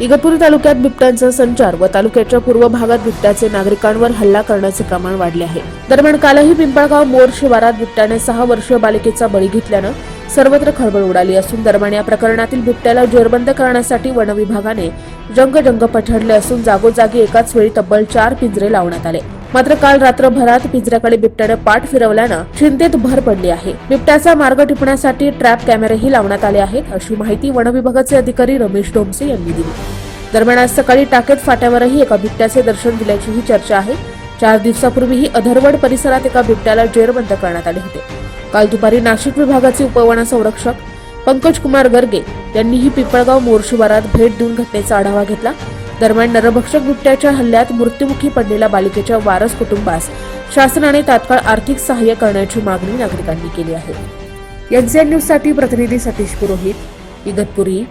इगतपुरी तालुक्यात बिबट्यांचा संचार व तालुक्याच्या पूर्व भागात बिबट्याचे नागरिकांवर हल्ला करण्याचे प्रमाण वाढले आहे. दरम्यान कालही पिंपळगाव मोर शिवारात बिबट्याने सहा वर्षीय बालिकेचा बळी घेतल्यानं सर्वत्र खळबळ उडाली असून दरम्यान या प्रकरणातील बिबट्याला जेरबंद करण्यासाठी वनविभागाने जंगजंग पछाडले असून जागोजागी एकाच वेळी तब्बल चार पिंजरे लावण्यात आले. मात्र काल रात्रभरात पिंजऱ्याकडे बिबट्याने पाठ फिरवल्यानं चिंतेत भर पडली आहे. बिबट्याचा मार्ग टिपण्यासाठी ट्रॅप कॅमेरेही लावण्यात आले आहेत अशी माहिती वनविभागाचे अधिकारी रमेश डोमसे यांनी दिली. दरम्यान आज सकाळी टाकेत फाट्यावरही एका बिबट्याचे दर्शन दिल्याचीही चर्चा आहे. चार दिवसापूर्वीही अधरवड परिसरात एका बिबट्याला जेरबंद करण्यात आले होते. काल दुपारी नाशिक विभागाचे उपवन संरक्षक पंकज कुमार गर्गे यांनीही पिंपळगाव मोर्शिवारात भेट देऊन घटनेचा आढावा घेतला. दरम्यान नरभक्षक बिबट्याच्या हल्ल्यात मृत्युमुखी पडलेल्या बालिकेच्या वारस कुटुंबास शासनाने तात्काळ आर्थिक सहाय्य करण्याची मागणी नागरिकांनी केली आहे. एनसीएन न्यूजसाठी प्रतिनिधी सतीश पुरोहित इगतपुरी.